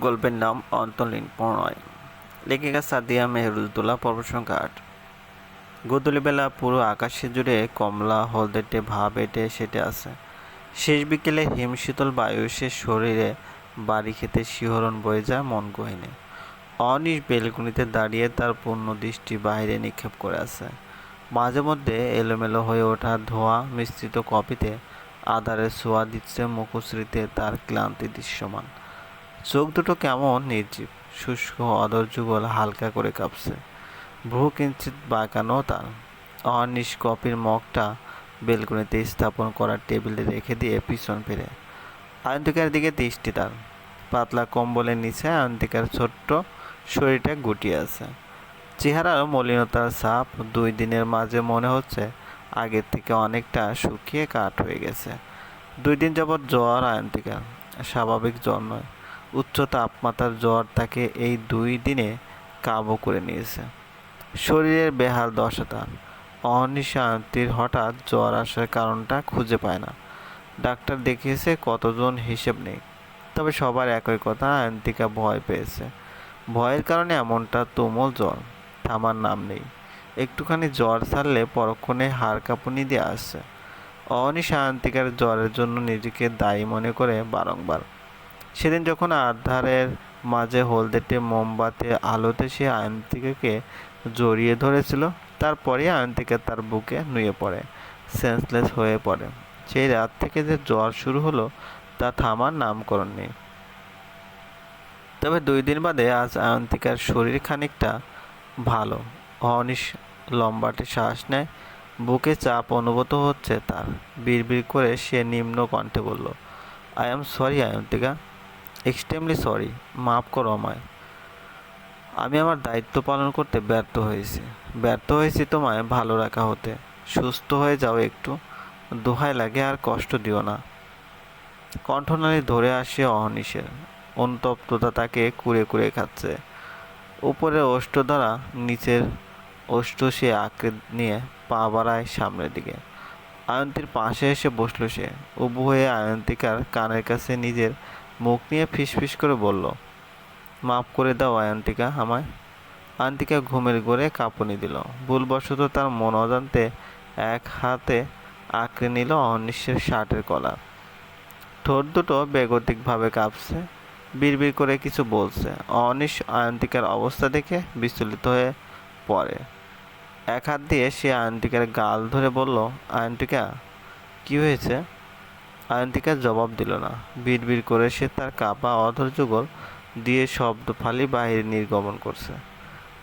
গল্পের নাম অন্তলীন প্রণয়। লেখিকা সাদিয়া মেহরুদ্দোলা পর্বসংখ্যা আট। গোধূলিবেলা পুরো আকাশে জুড়ে কমলা হলদেটে ভাব এটে সেটে আছে। শেষ বিকেলে হিমশীতল বায়ু সে শরীরে বাড়ি খেতে শিহরণ বয়ে যায় মন গহিনে। অনিশ বেলকুনিতে দাঁড়িয়ে তার পূর্ণ দৃষ্টি বাইরে নিক্ষেপ করে আছে। মাঝে মধ্যে এলোমেলো হয়ে ওঠা ধোঁয়া মিশ্রিত কপিতে আধারের ছোঁয়া দিচ্ছে মুখশ্রীতে তার ক্লান্তি দৃশ্যমান। চোখ দুটো কেমন নির্জীব, শুষ্ক অদর যুগল হালকা করে কাঁপছে। ভ্রু কিঞ্চিত বাঁকানো তার। অনিশ কপির মগটা বেলকুনিতে স্থাপন করা টেবিলে রেখে দিয়ে পিছন ফিরে। আয়ন্তিকার দিকে দৃষ্টি তার। পাতলা কম্বলের নিচে আয়ন্তিকার ছোট্ট শরীরটা গুটিয়ে আছে। চেহারার মলিনতার ছাপ দুই দিনের মাঝে মনে হচ্ছে আগের থেকে অনেকটা শুকিয়ে কাঠ হয়ে গেছে। দুই দিন যাবৎ জ্বর আয়ন্তিকার, স্বাভাবিক জ্বর নয়। উচ্চ তাপমাত্রার জ্বর তাকে এই দুই দিনে কাবু করে নিয়েছে। শরীরের বেহাল দশা তার অনিশান্তির হঠাৎ জ্বর আসার কারণটা খুঁজে পায় না। ডাক্তার দেখিয়েছে কতজন হিসেব নেই, তবে সবার একই কথা আয়ন্তিকা ভয় পেয়েছে। ভয়ের কারণে এমনটা তুমুল জ্বর, থামার নাম নেই। একটুখানি জ্বর ছাড়লে পরক্ষণে হাড় কাঁপুনি দিয়ে আসছে। অনিশা আয়ন্তিকার জ্বরের জন্য নিজেকে দায়ী মনে করে বারংবার সেদিন যখন আধারের মাঝে হলদেটে মোমবাতি আলোতে সে আয়ন্তিকাকে জড়িয়ে ধরেছিল তারপরে আয়ন্তিকা তার বুকে নুয়ে পড়ে সেন্সলেস হয়ে পড়ে। সেই রাত থেকে যে জ্বর শুরু হলো, তা থামার নামকরণ নেই। তবে দুই দিন বাদে আজ আয়ন্তিকার শরীর খানিকটা ভালো। অনিশ লম্বাটে শ্বাস নেয়, বুকে চাপ অনুভূত হচ্ছে তার। বিড়বিড় করে সে নিম্ন কণ্ঠে বলল I am sorry Ayantika. Extremely sorry মাফ করো আমায়। আমি আমার দায়িত্ব পালন করতে ব্যর্থ হয়েছি। ব্যর্থ হয়েছি তোমায় ভালো রাখা হতে। সুস্থ হয়ে যাও একটু। দোহায় লাগে আর কষ্ট দিও না। কণ্ঠনালী ধরে আসে অহনিশের। অনুতপ্ততা তাকে কুড়ে কুড়ে খাচ্ছে। উপরে ওষ্ঠ দ্বারা নিচের ওষ্ঠ সে আঁকড়ে নিয়ে পা বাড়ায় সামনের দিকে। আয়ন্তীর পাশে এসে বসল সে। উবু হয়ে আয়ন্তিকার কানের কাছে নিজের মুখ নিয়ে ফিসফিস করে বলল, মাফ করে দাও আয়ন্তিকা আমায়। আয়ন্তিকা ঘুমের ঘোরে কাঁপুনি দিল। ভুলবশত তার মন অজান্তে এক হাতে আঁকড়ে নিল অনিশ্বের শার্টের কলার ঠোঁট দুটো বেগতিকভাবে কাঁপছে, বিড়বিড় করে কিছু বলছে। অনিশ আয়ন্তিকার অবস্থা দেখে বিচলিত হয়ে পড়ে। এক হাত দিয়ে সে আয়ন্তিকার গাল ধরে বলল, আয়ন্তিকা, কি হয়েছে? আয়ন্তিকা জবাব দিল না। বিড়বিড় করে সে তার কাপা অধর যুগল দিয়ে শব্দ ফালি বাহিরে নির্গমন করছে।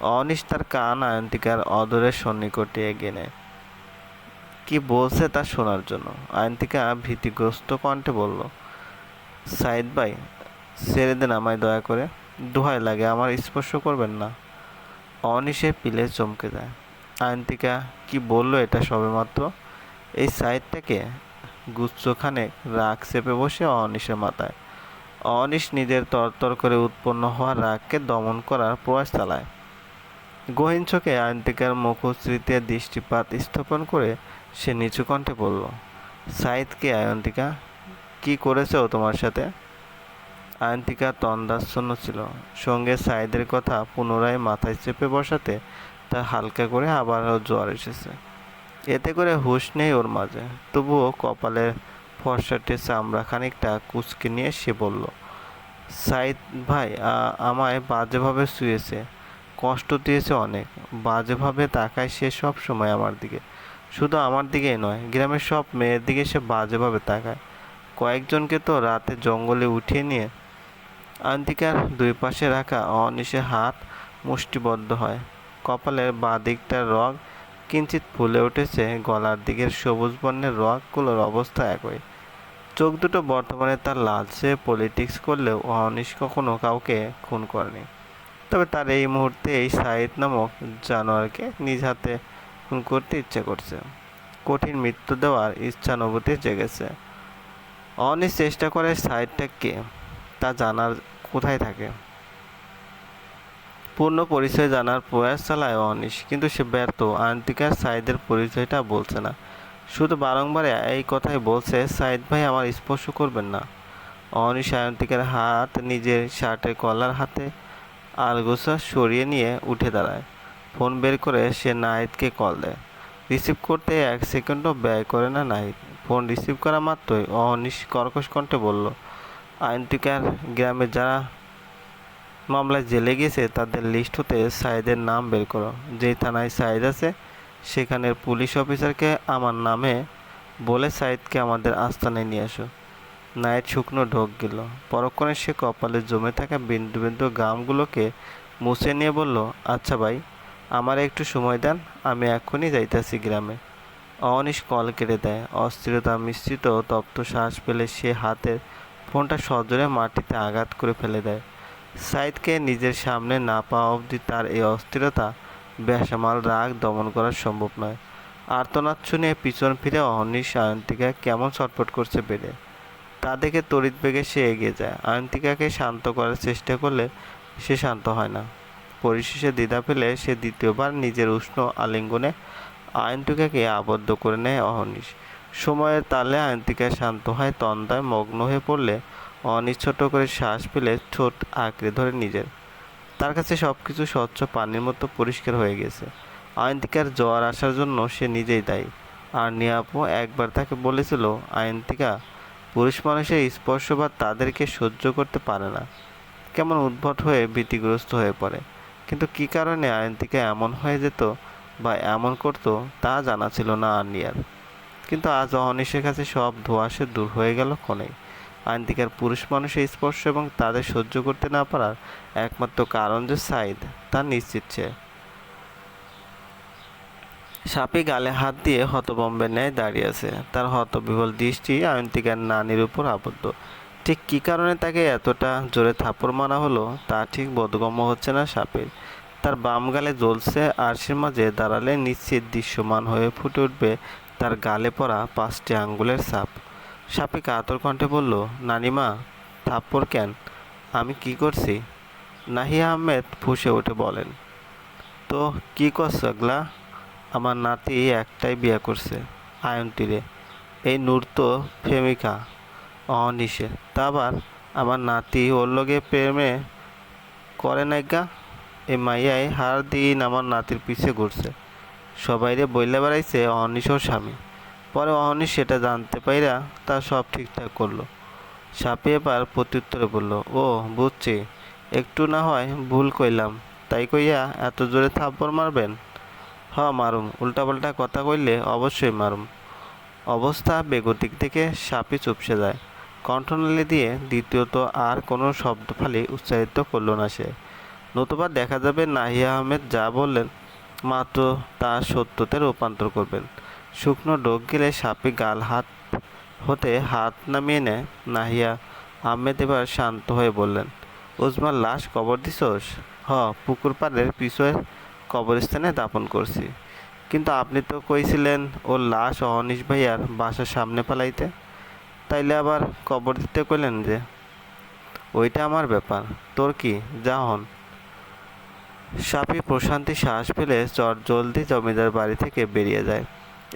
অনিশ তার কান আয়ন্তিকার অদরের সন্নিকটে এগিয়ে নেয়। কি বলছে তা শোনার জন্য? আয়ন্তিকা ভীতিগ্রস্ত কণ্ঠে বলল, সাইদ ভাই, ছেড়ে দেন আমায় দয়া করে। দোহাই লাগে, আমার স্পর্শ করবেন না। অনিশে পিলে চমকে যায়। আয়ন্তিকা কি বলল এটা সবেমাত্র? এই সাইডটাকে গুচ্ছখানে রাগ চেপে বসে অনিশের মাথায়। অনিশ নিজের তরতর করে উৎপন্ন হওয়া রাগকে দমন করার প্রয়াস চালায়। গহীন চোখে আয়ন্তিকার মুখশ্রীতে দৃষ্টিপাত স্থাপন করে সে নিচু কণ্ঠে বলল সাইদকে আয়ন্তিকা কি করেছে ও তোমার সাথে? আয়ন্তিকা তন্দাচ্ছন্ন ছিল। সঙ্গে সাইদের কথা পুনরায় মাথায় চেপে বসাতে তা হালকা করে আবারও জ্বর এসেছে। এতে করে হুঁশ নেই ওর মাঝে। তবুও কপালের ফর্সাটে চামড়া খানিকটা কুচকে নিয়ে সে বলল, সাইদ ভাই আমায় বাজেভাবে শুয়েছে। কষ্ট দিয়েছে অনেক। বাজেভাবে তাকায় সে সব সময় আমার দিকে। শুধু আমার দিকেই নয়, গ্রামের সব মেয়ের দিকে সে বাজেভাবে তাকায়। কয়েকজনকে তো রাতে জঙ্গলে উঠিয়ে নিয়ে আন্তিকার দুই পাশে রাখা অনিশে হাত মুষ্টিবদ্ধ হয়। কপালের বাঁ দিকটার রগ কিঞ্চিত ফুলে উঠেছে গলার দিকের সবুজ বর্ণের রকগুলোর অবস্থা একই। চোখ দুটো বর্তমানে তার লালচে পলিটিক্স করলেও অনিশ কখনো কাউকে খুন করেনি। তবে তার এই মুহূর্তে এই সাইদ নামক জানোয়ারকে নিজ হাতে খুন করতে ইচ্ছে করছে। কঠিন মৃত্যু দেওয়ার ইচ্ছানুভূতি জেগেছে। অনিশ চেষ্টা করে সাইডটা কে তা জানার কোথায় থাকে? পূর্ণ পরিচয় জানার প্রয়াস চালায় অনিশ, কিন্তু সে ব্যর্থ। আন্তিকার সাইদের পরিচয়টা বলছে না। শুধু বারংবার এই কথাই বলছে, সাইদ ভাই আমার স্পর্শ করবেন না। অনিশ সায়ন্তিকার হাত নিজের শার্টের কলার হাতে আলগোছা সরিয়ে নিয়ে উঠে দাঁড়ায়। ফোন বের করে সে নাহিদকে কল দেয়। রিসিভ করতে এক সেকেন্ডও ব্যয় করে না নাহিদ। ফোন রিসিভ করা মাত্রই অহনিশ কর্কশ কণ্ঠে বলল আয়ন্তিকার গ্রামে যারা মামলায় জেলে গেছে, তাদের লিস্ট হতে সাইদের নাম বের করো। যেই থানায় সাইদ আছে, সেখানের পুলিশ অফিসারকে আমার নামে বলে সাইদকে আমাদের আস্তানায় নিয়ে আসো। নাইট শুকনো ঢোক গেল। পরক্ষণে সে কপালে জমে থাকা বিন্দু বিন্দু গামগুলোকে মুছে নিয়ে বলল আচ্ছা ভাই, আমার একটু সময় দেন, আমি এক্ষুনি যাইতাছি গ্রামে। অনিশ কল কেটে দেয়। অস্থিরতা মিশ্রিত তপ্ত শ্বাস পেলে সে হাতের ফোনটা সজোরে মাটিতে আঘাত করে ফেলে দেয়। সাইদকে নিজের সামনে না পাওয়া অবধি তার এই অস্থিরতা, বেসামাল রাগ দমন করা সম্ভব নয়। আর্তনাদ শুনে পিছন ফিরে অহর্নিশ আয়ন্তিকা কেমন ছটফট করছে বেড়ে। তা দেখে তড়িৎ বেগে সে এগিয়ে যায়। আয়ন্তিকাকে শান্ত করার চেষ্টা করলে সে শান্ত হয় না। পরিশেষে দ্বিধা পেলে সে দ্বিতীয়বার নিজের উষ্ণ আলিঙ্গনে আয়ন্তিকাকে আবদ্ধ করে নেয় অহর্নিশ। সময়ের তালে আয়ন্তিকা শান্ত হয় তন্দায় মগ্ন হয়ে পড়লে অনিশ ছোট করে শ্বাস পেলে ঠোঁট আঁকড়ে ধরে নিজের। তার কাছে সব কিছু স্বচ্ছ পানির মতো পরিষ্কার হয়ে গেছে। আয়ন্তিকার জ্বর আসার জন্য সে নিজেই দায়ী। আর নিয়াপু একবার তাকে বলেছিল, আয়ন্তিকা, পুরুষ মানুষের স্পর্শ বা তাদেরকে সহ্য করতে পারে না। কেমন উদ্ভট হয়ে ভীতিগ্রস্ত হয়ে পড়ে। কিন্তু কী কারণে আয়ন্তিকা এমন হয়ে যেত বা এমন করতো তা জানা ছিল না আর্নিয়ার কিন্তু আজ অহনিশের কাছে সব ধোঁয়াশে দূর হয়ে গেল কোনেই আয়ন্তিকার পুরুষ মানুষের স্পর্শ এবং তাদের সহ্য করতে না পারার একমাত্র কারণ যে সাইদ তা নিশ্চিত সে সাপি গালে হাত দিয়ে হতবম্বের ন্যায় দাঁড়িয়ে আছে। তার হতবিহল দৃষ্টি আয়ন্তিকার নানির উপর আবদ্ধ। ঠিক কী কারণে তাকে এতটা জোরে থাপড় মারা হলো, তা ঠিক বোধগম্য হচ্ছে না সাপের। তার বাম গালে জ্বলছে আরশির মাঝে দাঁড়ালে নিশ্চিত দৃশ্যমান হয়ে ফুটে উঠবে তার গালে পড়া পাঁচটি আঙ্গুলের ছাপ সাপে কাতর কণ্ঠে বলল, নানিমা, থাপ্পড় কেন? আমি কি করছি? নাহিয়া আহমেদ ফুসে উঠে বলেন, তো কি করছ এগুলা? আমার নাতি একটাই বিয়ে করছে, আয়ন্তীরে। এই নূর তো প্রেমিকা, অনিশে। তা আবার আমার নাতি ওর লগে প্রেমে করে নাইগা এই মাইয়াই হার দিন আমার নাতির পিছে ঘুরছে। সবাইরে বইলে বেড়াইছে অনিশর স্বামী। পরে অহনি সেটা জানতে পাইরা তা সব ঠিকঠাক করল। সাপে এবার প্রত্যুত্তরে বলল, ও, বুঝছি। একটু না হয় ভুল কইলাম। তাই কইয়া এত জোরে থাপ্পড় মারবেন? হ, মারুম। উল্টাপাল্টা কথা কইলে অবশ্যই মারুম। অবস্থা বেগতিক থেকে সাপে চুপসে যায়। কণ্ঠনালী দিয়ে দ্বিতীয়ত আর কোনো শব্দ ফালি উচ্চারিত করল না সে। নতুবা দেখা যাবে নাহিয়া আহমেদ যা বললেন, মাত্র তা সত্যতে রূপান্তর করবেন। শুকনো ডোক গেলে সাপে গাল হাত হতে হাত নামিয়ে নেয় নাহিয়া। আহমেদ এবার শান্ত হয়ে বললেন, উজমার লাশ কবর দিছোস? হ, পুকুর পাড়ের পিছনে কবরস্থানে দাপন করছি। কিন্তু আপনি তো কইছিলেন ওর লাশ অহনিশ ভাইয়ার বাসার সামনে পালাইতে তাইলে আবার কবর দিতে কইলেন যে? ওইটা আমার ব্যাপার। তোর কি? যা হন। সাপি প্রশান্তি শ্বাস ফেলে চট জলদি জমিদার বাড়ি থেকে বেরিয়ে যায়।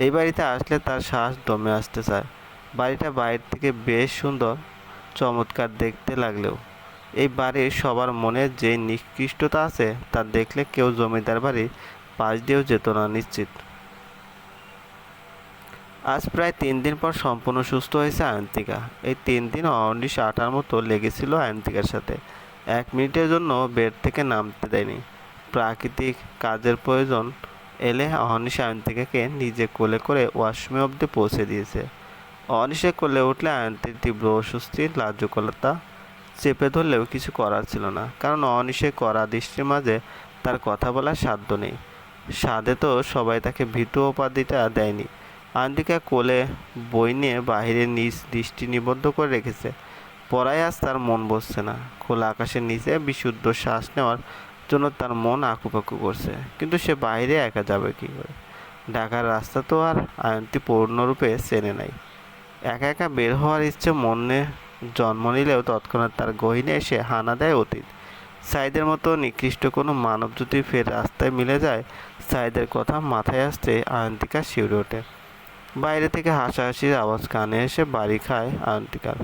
এই বাড়িতে আসলে তার শ্বাস দমে আসতে চায়। বাড়িটা বাইরে থেকে বেশ সুন্দর, চমৎকার দেখতে লাগলেও। এই বাড়ির সবার মনে যে নিকৃষ্টতা আছে, তা দেখলে কেউ জমিদার বাড়ির পাশ দিয়েও যেত না নিশ্চিত। আজ প্রায় তিন দিন পর সম্পূর্ণ সুস্থ হয়েছে আয়ন্তিকা। এই তিন দিন অনিশ আটার মতো লেগেছিল আয়ন্তিকার সাথে। এক মিনিটের জন্য বেড থেকে নামতে দেয়নি। প্রাকৃতিক কাজের প্রয়োজন এলে অহনিশ আয়ন্তিকাকে নিজে কোলে করে ওয়াশরুমে অবধি পৌঁছে দিয়েছে। অনিশে কোলে উঠলে আয়ন্তীর তীব্র অস্বস্তির লাজ্যকলতা চেপে ধরলেও কিছু করার ছিল না, কারণ অনিশে করা দৃষ্টির মাঝে তার কথা বলার সাধ্য নেই। সাদে তো সবাই তাকে ভীতু উপাধিটা দেয়নি। আন্দিকা কোলে বই নিয়ে বাহিরে নিজ দৃষ্টি নিবদ্ধ করে রেখেছে। পড়ায় আজ তার মন বসছে না। খোলা আকাশের নিচে বিশুদ্ধ শ্বাস নেওয়ার জন্য তার মন আঁকুপাকু করছে। কিন্তু সে বাইরে একা যাবে কী করে? ঢাকার রাস্তা তো আর আয়ন্তী পূর্ণরূপে চেনে নাই। একা একা বের হওয়ার ইচ্ছে মনে, জন্ম নিলেও তৎক্ষণাৎ তার গহিনে এসে হানা দেয় অতীত। সাইদের মতো নিকৃষ্ট কোনো মানব যদি ফের রাস্তায় মিলে যায়, সাইদের কথা মাথায় আসতে আয়ন্তিকা শিউরে ওঠে। বাইরে থেকে হাসাহাসির আওয়াজ কানে এসে বাড়ি খায় আয়ন্তিকার।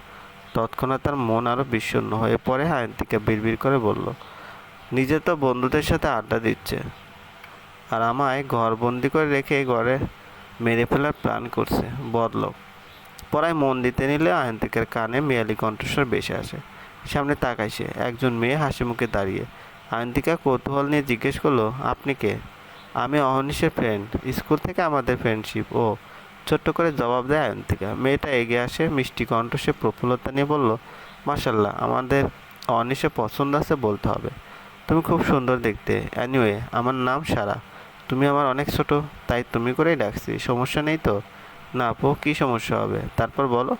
তৎক্ষণাৎ তার মন আরও বিষণ্ণ হয়ে পড়ে। আয়ন্তিকা বিড়বিড় করে বলল নিজে তো বন্ধুদের সাথে আড্ডা দিচ্ছে। আর আমায় ঘরবন্দি করে রেখে ঘরে মেরে ফেলার প্ল্যান করছে বদলোক পড়ায় মন দিতে নিলে আয়ন্তিকার কানে মেয়ালি কণ্ঠস্বর বেশি আসে। সামনে তাকায় সে, একজন মেয়ে হাসি মুখে দাঁড়িয়ে। আয়ন্তিকা কৌতূহল নিয়ে জিজ্ঞেস করল, আপনি কে? আমি অহনিশের ফ্রেন্ড স্কুল থেকে আমাদের ফ্রেন্ডশিপ ও। ছোট্ট করে জবাব দেয় আয়ন্তিকা মেয়েটা এগিয়ে আসে, মিষ্টি কণ্ঠ সে প্রফুল্লতা নিয়ে বলল মাসাল্লাহ আমাদের অনিশে পছন্দ আছে বলতে হবে। তুমি খুব সুন্দর দেখতে। অ্যানিওয়ে আমার নাম সারা। তুমি আমার অনেক ছোট, তাই তুমি করেই ডাকছি। সমস্যা নেই তো? না আপু, কী সমস্যা হবে? তারপর বলো।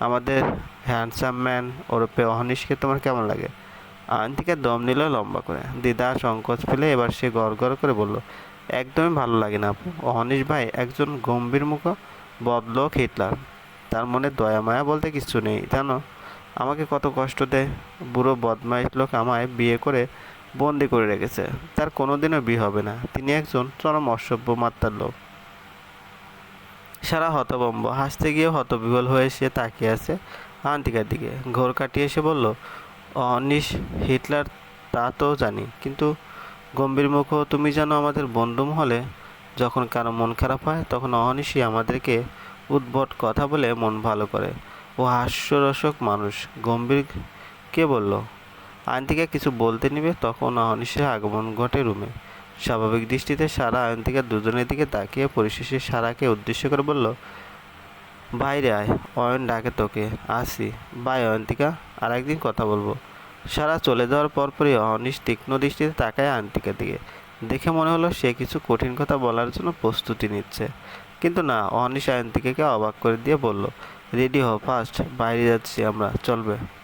আমাদের হ্যান্ডসাম ম্যান ওরূপে অহনিশকে তোমার কেমন লাগে? আয়ন্তিকা দম নিল লম্বা করে। দিদা সংকোচ ফেলে এবার সে গড় গড় করে বলল, একদমই ভালো লাগে না আপু। অহনিশ ভাই একজন গম্ভীর মুখ, বদলোক হিটলার। তার মনে দয়া, মায়া বলতে কিছু নেই, জানো? আমাকে কত কষ্ট দেয়। বুড়ো বদমাইশ লোক আমায় বিয়ে করে বন্দি করে রেখেছে। তার কোনোদিনও বিয়ে হবে না। তিনি একজন চরম অসভ্য মাত্রার লোক। সারা হতবম্ব হাসতে গিয়ে হতবিহল হয়ে সে তাকিয়ে আছে আন্তিকার দিকে। ঘোর কাটিয়ে এসে বলল, অনিশ, হিটলার তা তো জানি, কিন্তু গম্ভীর মুখ তুমি জানো আমাদের বন্ধু মহলে যখন কারও মন খারাপ হয়, তখন অহনিশই আমাদেরকে উদ্ভট কথা বলে মন ভালো করে। ও হাস্যরসক মানুষ। গম্ভীর কে বলল আয়ন্তিকা কিছু বলতে নিবে তখন অহনিশের আগমন ঘটে রুমে। স্বাভাবিক দৃষ্টিতে সারা আয়ন্তিকা দুজনের দিকে তাকিয়ে পরিশেষে সারাকে উদ্দেশ্য করে বলল বাইরে আয়, অয়ন ডাকে তোকে। আসি। বাই অয়ন্তিকা আর একদিন কথা বলব। সারা চলে যাওয়ার পরপরই অনিশ তীক্ষ্ণ দৃষ্টিতে তাকায় আয়ন্তিকার দিকে। দেখে মনে হলো সে কিছু কঠিন কথা বলার জন্য প্রস্তুতি নিচ্ছে। কিন্তু না, অনিশ আয়ন্তিকাকে অবাক করে দিয়ে বলল, রেডি হও ফার্স্ট বাইরে যাচ্ছি আমরা। চলবে।